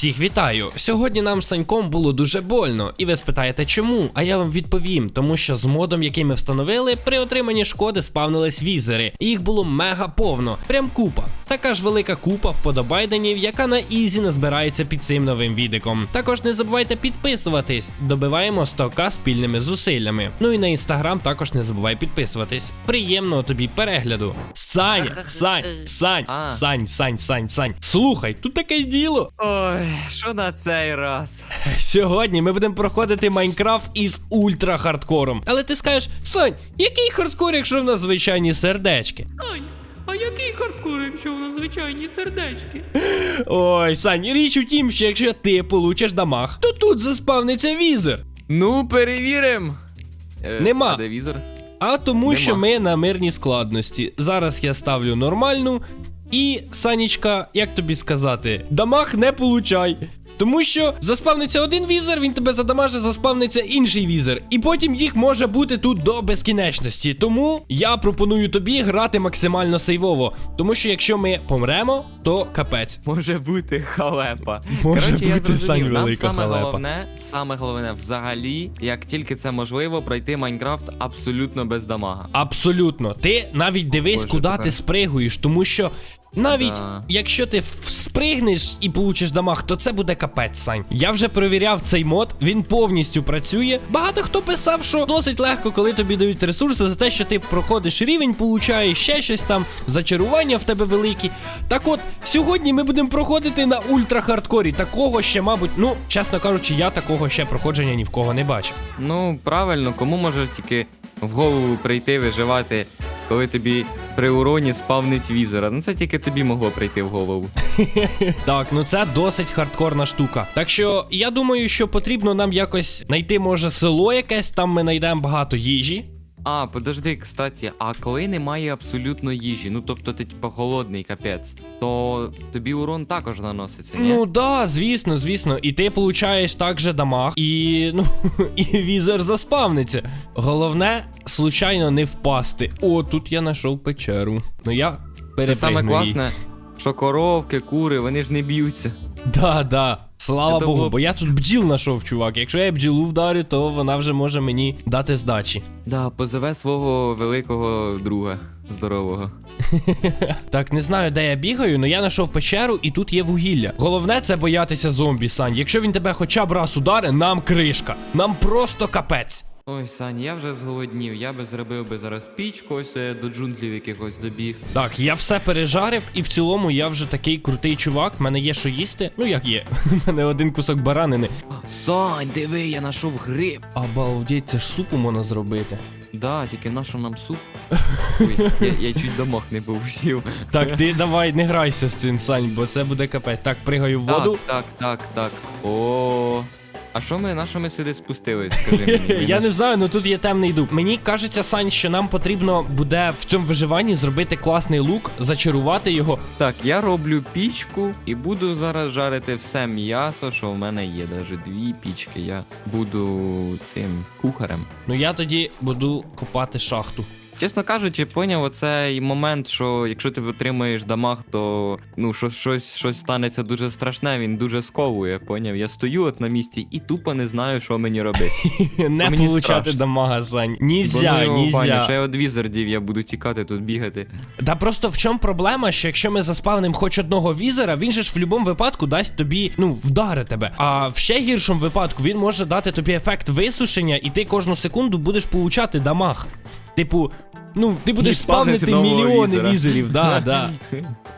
Всіх вітаю! Сьогодні нам з Саньком було дуже больно, і ви спитаєте чому? А я вам відповім, тому що з модом, який ми встановили, при отриманні шкоди спавнились візери, і їх було мега повно, прям купа. Така ж велика купа вподобайденів, яка на ізі назбирається під цим новим відиком. Також не забувайте підписуватись, добиваємо 100к спільними зусиллями. Ну і на інстаграм також не забувай підписуватись. Приємного тобі перегляду. Саня, Сань, Сань, Сань, Сань, Сань, Сань. Слухай, тут таке діло. Ой, що на цей раз? Сьогодні ми будемо проходити Майнкрафт із ультра хардкором. Але ти скажеш, Сань, який хардкор, якщо в нас звичайні сердечки? Ань, а який хардкор, якщо у нас звичайні сердечки? Ой, Сань, річ у тім, що якщо ти получиш дамаг, то тут заспавниться візер. Ну, перевірим. Е, Нема. а Де візор? А тому, Нема. що ми на мирній складності. Зараз я ставлю нормальну. І, Санічка, як тобі сказати, дамаг не получай. Тому що заспавниться один візер, він тебе задамаже, заспавниться інший візер. І потім їх може бути тут до безкінечності. Тому я пропоную тобі грати максимально сейвово. Тому що якщо ми помремо, то капець. Може бути халепа. Може Коротше, я бути, зрозумів, Сань, нам велика саме халепа. головне, саме головне взагалі, як тільки це можливо, пройти Майнкрафт абсолютно без дамага. Абсолютно. Ти навіть дивись, Боже, куди тепер. ти спригуєш, тому що. Навіть Да. якщо ти в- спригнеш і получиш дамаг, то це буде капець, Сань. Я вже перевіряв цей мод, він повністю працює. Багато хто писав, що досить легко, коли тобі дають ресурси за те, що ти проходиш рівень, получаєш ще щось там, зачарування в тебе великі. Так от, сьогодні ми будемо проходити на ультра хардкорі. Такого ще, мабуть, ну, чесно кажучи, я такого ще проходження ні в кого не бачив. Ну, правильно, кому може тільки в голову прийти виживати, коли тобі при уроні спавнить візера. Ну це тільки тобі могло прийти в голову. Так, ну це досить хардкорна штука. Так що я думаю, що потрібно нам якось знайти, може, село якесь, там ми знайдемо багато їжі. А, подожди, кстати, а коли немає абсолютно їжі, ну тобто ти типа голодний капець, то тобі урон також наноситься, ні? Ну да, звісно, звісно. І ти получаєш також дамаг, і ну, і візер заспавниться. Головне, случайно не впасти. О, тут я знайшов печеру. Ну я Це саме перепригну її. класне, що коровки, кури, вони ж не б'ються. Да, да. Слава Це Богу, було- бо я тут бджіл знайшов, чувак. Якщо я бджілу вдарю, то вона вже може мені дати здачі. Да, позове свого великого друга здорового. Так, не знаю, де я бігаю, але я знайшов печеру і тут є вугілля. Головне це боятися зомбі, Сань. Якщо він тебе хоча б раз удари, нам кришка. Нам просто капець. Ой, Сань, я вже зголоднів, я би зробив би зараз пічку, ось я до джунглів якихось добіг. Так, я все пережарив, і в цілому я вже такий крутий чувак. В мене є що їсти. Ну як є. У мене один кусок баранини. Сань, диви, я знайшов гриб. Обалдеть, це ж супу можна зробити. Да, тільки на що нам суп? Ой, я, я чуть домох не був сів. Так, ти давай не грайся з цим, Сань, бо це буде капець. Так, пригаю в воду. Так, так, так, так. О. А що ми, на що ми сюди спустились, скажи мені? Я не знаю, ну тут є темний дуб. Мені кажеться, Сань, що нам потрібно буде в цьому виживанні зробити класний лук, зачарувати його. Так, я роблю пічку і буду зараз жарити все м'ясо, що в мене є. Навіть дві пічки. Я буду цим кухарем. Ну я тоді буду копати шахту. Чесно кажучи, поняв оцей момент, що якщо ти отримаєш дамаг, то ну що щось, щось станеться дуже страшне, він дуже сковує. Поняв? Я стою от на місці і тупо не знаю, що мені робити. Не мені получати страшно. дамага, Сань. Бо, Нізя, ну, нізя. ще від візардів я буду тікати тут бігати. Та просто в чому проблема, що якщо ми заспавним хоч одного візера, він же ж в будь-якому випадку дасть тобі, ну, вдари тебе. А в ще гіршому випадку він може дати тобі ефект висушення, і ти кожну секунду будеш получати дамаг. Типу, ну, ти будеш І спавнити спавнити мільйони візера. візерів, да, да.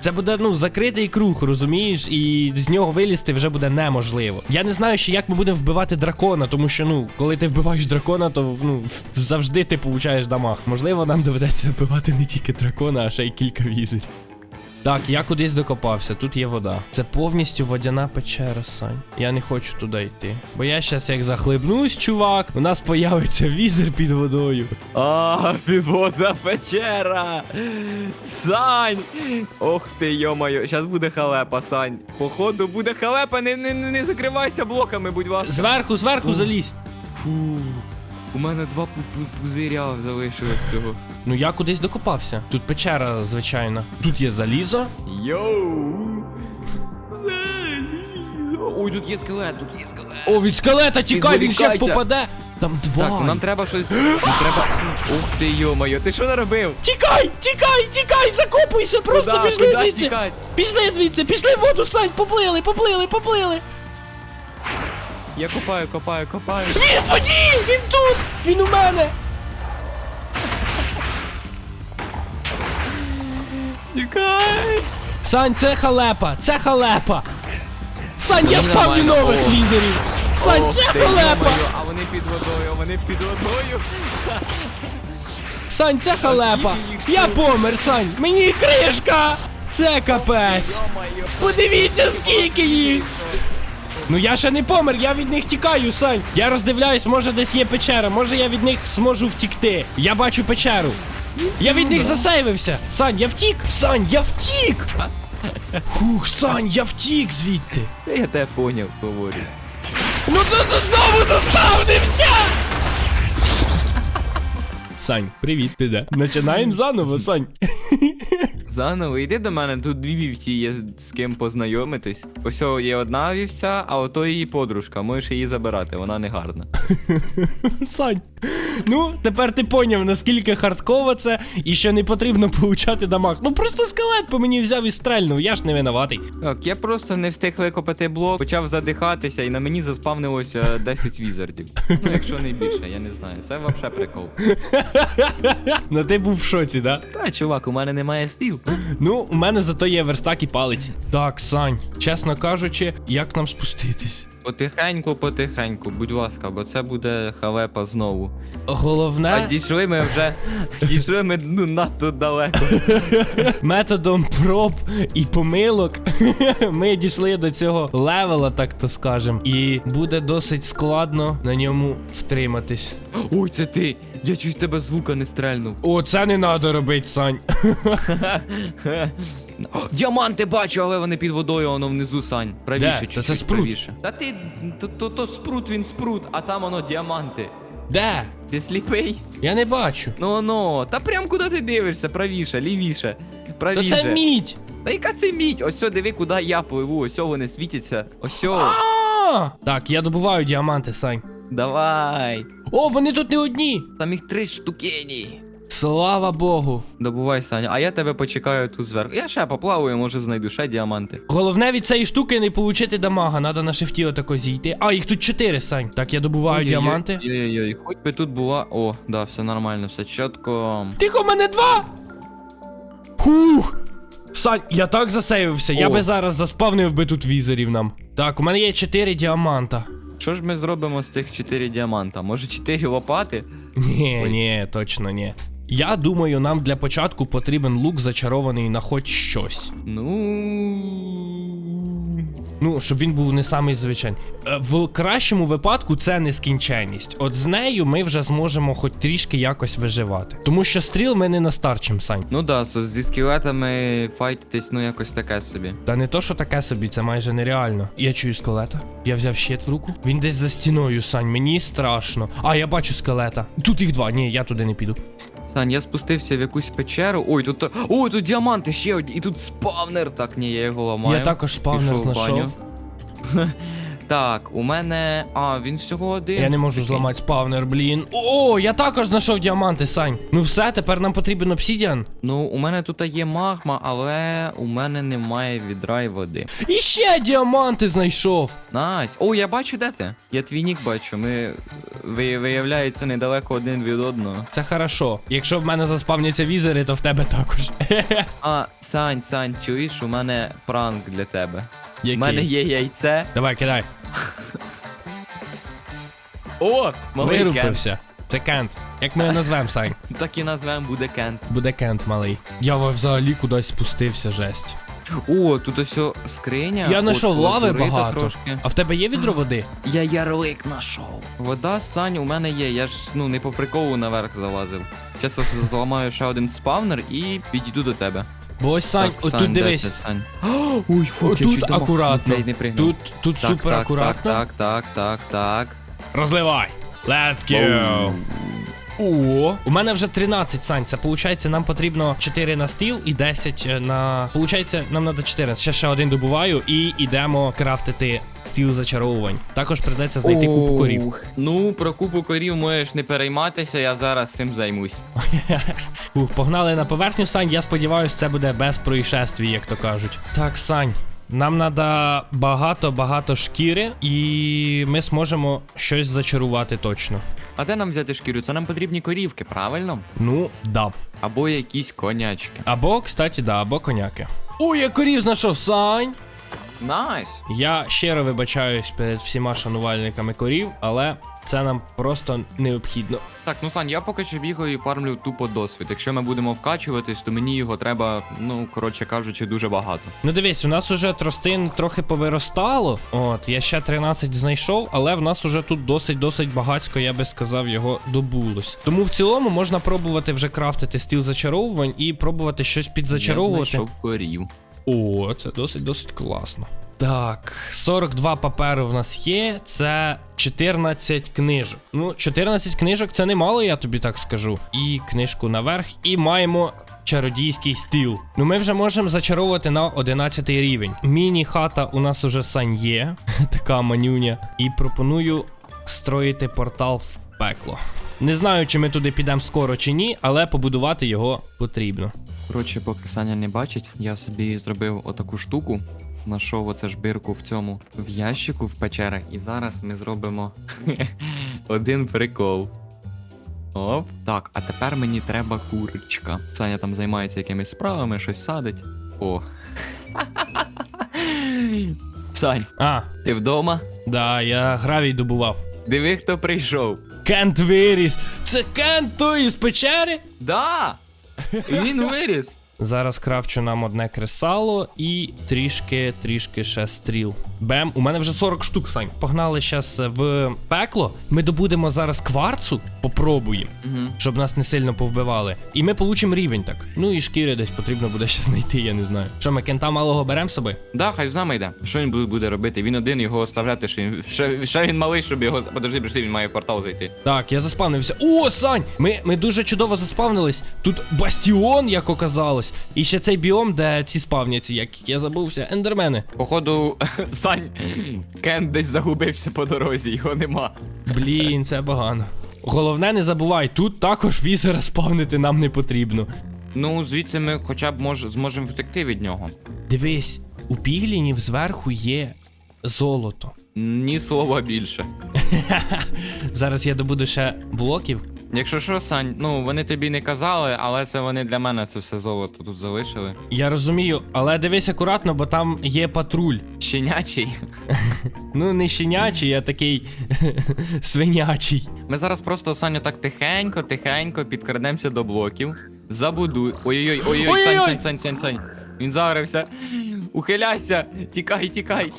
Це буде ну закритий круг, розумієш, і з нього вилізти вже буде неможливо. Я не знаю ще, як ми будемо вбивати дракона, тому що ну, коли ти вбиваєш дракона, то ну завжди ти получаєш дамаг. Можливо, нам доведеться вбивати не тільки дракона, а ще й кілька візерів. Так, я кудись докопався, тут є вода. Це повністю водяна печера, Сань. Я не хочу туди йти. Бо я щас як захлебнусь, чувак, у нас появиться візер під водою. А, підводна печера! Сань! Ох ти, йомайо, зараз буде халепа, Сань. Походу буде халепа, не, не, не закривайся блоками, будь ласка. Зверху, зверху залізь. Фу. У мене два пу- пу- пузиря залишилось всього. Ну я кудись докопався. Тут печера, звичайно. Тут є залізо. Йоу! Залізо! Ой, тут є скелет, тут є скелет. О, від скелета тікай, він ще Відволікайся. попаде. Там два. Так, ну нам треба щось. Нам треба. Ух ти йо-моє, ти що наробив? Тікай, тікай, тікай, закопуйся, просто Куда? пішли Куда звідси. тікать? Пішли звідси, пішли в воду, Сань, поплили, поплили, поплили. Я копаю, копаю, копаю. Він в він тут, він у мене. Тікай! Сань, це халепа, це халепа. Сань, я Ну, спавню нормально. нових О. візерів. Сань, Ох це ти, халепа. йо-моє, А вони під водою, вони під водою. Сань, це халепа. Я помер, Сань, мені кришка. Це капець. Подивіться, скільки їх. Ну я ще не помер, я від них тікаю, Сань. Я роздивляюсь, може десь є печера, може я від них зможу втікти. Я бачу печеру. Я від них засейвився. Сань, я втік! Сань, я втік! Хух, Сань, я втік звідти. Та Я тебе поняв, говорю. Ну то ти знову заспавнився! Сань, привіт, ти де? Починаємо заново, Сань. Заново, йди до мене, тут дві вівці є з ким познайомитись. Ось є одна вівця, а ото її подружка. Можеш її забирати, вона не гарна. Сань. Ну, тепер ти поняв, наскільки хардково це і що не потрібно получати дамаг. Ну просто скелет по мені взяв і стрельнув, я ж не винуватий. Так, я просто не встиг викопати блок, почав задихатися, і на мені заспавнилося 10 візардів. Ну, якщо не більше, я не знаю. Це взагалі прикол. Ну ти був в шоці, да? Та, чувак, у мене немає слів. Ну, у мене зато є верстак і палиці. Так, Сань, чесно кажучи, як нам спуститись? Потихеньку, потихеньку, будь ласка, бо це буде халепа знову. А Головне дійшли ми вже. Дійшли ми ну надто далеко. методом проб і помилок ми дійшли до цього левела, так то скажем. І буде досить складно на ньому втриматись. Ой, це ти! Я чуть тебе звука не стрельнув. О, це не треба робити, Сань. Діаманти бачу, але вони під водою, воно внизу, Сань. Правіше, Де? Та це спрут. правіше. Та ти, то, то, то спрут, він спрут, а там воно діаманти. Де? Ти сліпий? Я не бачу. Ну ну, та прям куди ти дивишся, правіше, лівіше, То правіше. це мідь. Та яка це мідь? Ось сьо, диви, куди я пливу, ось сьо вони світяться. Ось сьо. А! Так, я добуваю діаманти, Сань. Давай. О, вони тут не одні. Там їх три штукені. Слава Богу. Добувай, Саня, а я тебе почекаю тут зверху. Я ще поплаваю, може знайду ще діаманти. Головне від цієї штуки не получити дамага. Надо на шифті отако зійти. А, їх тут чотири, Сань. Так, я добуваю діаманти. Ой-ой-ой, хоч би тут була. О, да, все нормально, все чітко. Тихо, в мене два! Хух! Сань, я так засейвився, я О. би зараз заспавнив би тут візерів нам. Так, у мене є чотири діаманта. Що ж ми зробимо з тих 4 діаманта? Може 4 лопати? Ні, ні, точно ні. Я думаю, нам для початку потрібен лук зачарований на хоч щось. Ну. Ну, щоб він був не самий звичайний. Е, В кращому випадку це нескінченність. От з нею ми вже зможемо хоч трішки якось виживати. Тому що стріл ми не настарчим, Сань. Ну да, со- зі скелетами файтитись, ну якось таке собі. Та не то, що таке собі, це майже нереально. Я чую скелета. Я взяв щит в руку. Він десь за стіною, Сань, мені страшно. А, я бачу скелета. Тут їх два. Ні, я туди не піду. Сань, я спустився в якусь печеру. Ой, тут. Ой, тут діаманти ще одні. І тут спавнер. Так, ні, я його ламаю. Я також спавнер знайшов. Так, у мене. А, він всього один. Я не можу Такий. зламати спавнер, блін. О, я також знайшов діаманти, Сань. Ну все, тепер нам потрібен обсідіан. Ну, у мене тут є магма, але у мене немає відра й води. І ще діаманти знайшов. Найс. О, я бачу, де ти? Я твій нік бачу. Ми ви, виявляється недалеко один від одного. Це хорошо. Якщо в мене заспавняться візери, то в тебе також. А, Сань, Сань, чуєш, у мене пранк для тебе. У мене є яйце. Давай, кидай. О! Малий кент. Це кент. Як ми його назвемо, Сань? Так і назвемо буде кент. Буде кент малий. Я взагалі кудись спустився, жесть. О, тут ось о скриня. Я знайшов лави лазурита багато. Трошки. А в тебе є відро води? Я ярлик знайшов. Вода, Сань, у мене є. Я ж ну не по приколу наверх залазив. Чесно зламаю ще один спавнер і підійду до тебе. Бо ось Сань, Так, отут Сань, де дивись. Сань? Ой, фу, я Тут чуть мох- акуратно. не пригнув. Тут, тут Так, супер так, акуратно. Так, так, так, так, так. Розливай. Let's go. О, у мене вже 13 сань. Це виходить, нам потрібно 4 на стіл і 10 на. Получається, нам треба 14. Ще ще один добуваю і йдемо крафтити стіл зачаровувань. Також придеться знайти купу корів. Ну, про купу корів можеш не перейматися, я зараз цим займусь. Ух, погнали на поверхню, Сань. Я сподіваюся, це буде без происшествій, як то кажуть. Так, Сань. Нам треба багато-багато шкіри, і ми зможемо щось зачарувати точно. А де нам взяти шкіру? Це нам потрібні корівки, правильно? Ну, да. Або якісь конячки. Або, кстати, да, або коняки. Ой, я корів знайшов, Сань! Найс! Я щиро вибачаюсь перед всіма шанувальниками корів, але це нам просто необхідно. Так, ну Сань, я поки що бігаю і фармлю тупо досвід. Якщо ми будемо вкачуватись, то мені його треба, ну, коротше кажучи, дуже багато. Ну дивись, у нас уже тростин трохи повиростало. От, я ще 13 знайшов, але в нас уже тут досить-досить багацько, я би сказав, його добулось. Тому в цілому можна пробувати вже крафтити стіл зачаровувань і пробувати щось Я підзачаровувати. знайшов корів. О, це досить-досить класно. Так, 42 паперу в нас є, це 14 книжок. Ну, 14 книжок це немало, я тобі так скажу. І книжку наверх, і маємо. Чародійський стіл. Ну ми вже можемо зачаровувати на 11 рівень. Міні-хата у нас уже сань є, така манюня. І пропоную строїти портал в пекло. Не знаю, чи ми туди підемо скоро чи ні, але побудувати його потрібно. Коротше, поки Саня не бачить, я собі зробив отаку штуку. Нашов оце ж бирку в цьому в ящику в печерах, і зараз ми зробимо один прикол. Оп. Так, а тепер мені треба курочка. Саня там займається якимись справами, щось садить. О. Сань, А, ти вдома? да, я гравій добував. Диви, хто прийшов. Кент виріс. Це Кент той із печери? Да! Він виріс. Зараз крафчу нам одне кресало і трішки, трішки ще стріл. Бем, у мене вже 40 штук, Сань. Погнали зараз в пекло. Ми добудемо зараз кварцу, попробуємо, Угу. щоб нас не сильно повбивали. І ми получимо рівень так. Ну і шкіри десь потрібно буде ще знайти, я не знаю. Що, ми кента малого беремо з собою? Да, хай з нами йде. Що він буде- буде робити? Він один його оставляти, що він ще, ще він малий, щоб його. Подожди, прийшли, він має в портал зайти. Так, я заспавнився. О, Сань! Ми, ми дуже чудово заспавнились. Тут бастіон, як оказалось. І ще цей біом, де ці спавняться, як я забувся, ендермени. Походу, Сань, Кен десь загубився по дорозі, його нема. Блін, це погано. Головне, не забувай, тут також візера спавнити нам не потрібно. Ну, звідси ми хоча б мож, зможемо втекти від нього. Дивись, у піглінів зверху є золото. Ні слова більше. Зараз я добуду ще блоків. Якщо що, Сань, ну вони тобі не казали, але це вони для мене це все золото тут залишили. Я розумію, але дивись акуратно, бо там є патруль. Щенячий. Ну, не щенячий, а такий свинячий. Ми зараз просто Саню так тихенько, тихенько підкрадемося до блоків. Забудуй. Ой-ой-ой, ой-ой, Сань! Сань, Сань, Сань, Сань. Він загрився. Ухиляйся! Тікай, тікай.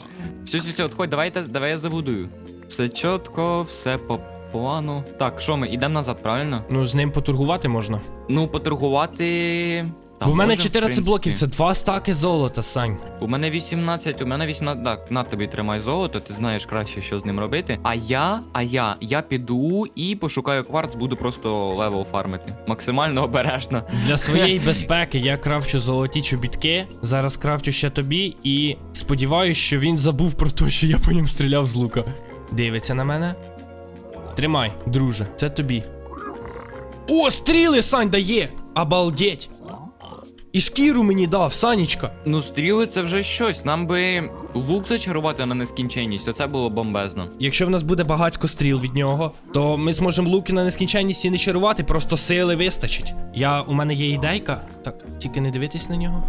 Все, все, все, отходь, давай, давай я забудую. Все чітко, все по плану. Так, що ми, йдемо назад, правильно? Ну, з ним поторгувати можна. Ну, поторгувати. Та Бо в мене може, 14 блоків, це принципі. два стаки золота, Сань. У мене 18, у мене 18. Так, на тобі тримай золото, ти знаєш краще, що з ним робити. А я, а я, я піду і пошукаю кварц, буду просто левел фармити. Максимально обережно. Для своєї безпеки я крафчу золоті чобітки. Зараз крафчу ще тобі і сподіваюсь, що він забув про те, що я по ньому стріляв з лука. Дивиться на мене. Тримай, друже, це тобі. О, стріли, Сань дає! Обалдеть! І шкіру мені дав, Санічка. Ну, стріли це вже щось. Нам би лук зачарувати на нескінченність, оце було бомбезно. Якщо в нас буде багатько стріл від нього, то ми зможемо луки на нескінченність і не чарувати, просто сили вистачить. Я, у мене є ідейка. Так, тільки не дивитись на нього.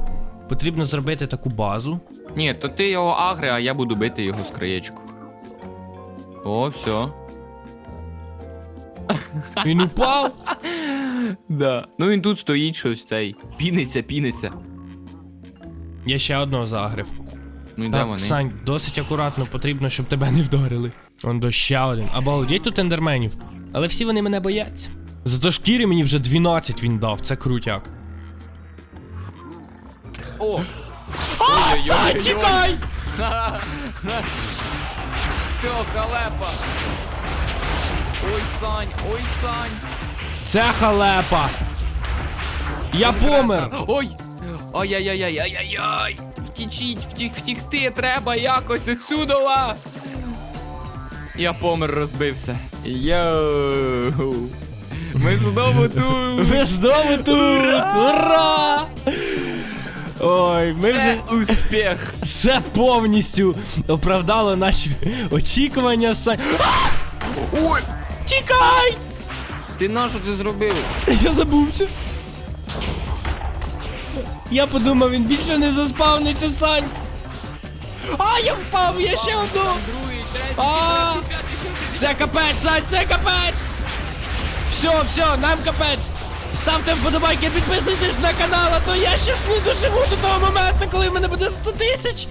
Потрібно зробити таку базу. Ні, то ти його агри, а я буду бити його з краєчку. О, все. Він упав. Да. Ну він тут стоїть щось цей. Піниться, піниться. Я ще одного загрив. Ну Так, вони? Сань, досить акуратно, потрібно, щоб тебе не вдарили. Он до ще один. Обалдеть тут ендерменів. Але всі вони мене бояться. Зато шкіри мені вже 12 він дав, це крутяк. О! А, Сань, тікай! Все, халепа! Ой, Сань, ой, Сань. Це халепа. Я помер. Ой! Ай-яй-яй-яй-яй-яй! Втічіть, втік, втікти треба якось отсюдова! Я помер розбився. Йоу! Ми знову тут! Ви знову тут! Ура! Ой, ми вже Це успіх! все повністю оправдало наші очікування. Са... Ой! Тікай! Ти на що це зробив? Я забувся. Я подумав, він більше не заспавниться, Сань. А, я впав, я ще одну. А, це капець, Сань, це капець. Все, все, нам капець. Ставте вподобайки, підписуйтесь на канал, а то я щас не доживу до того моменту, коли в мене буде 100 тисяч.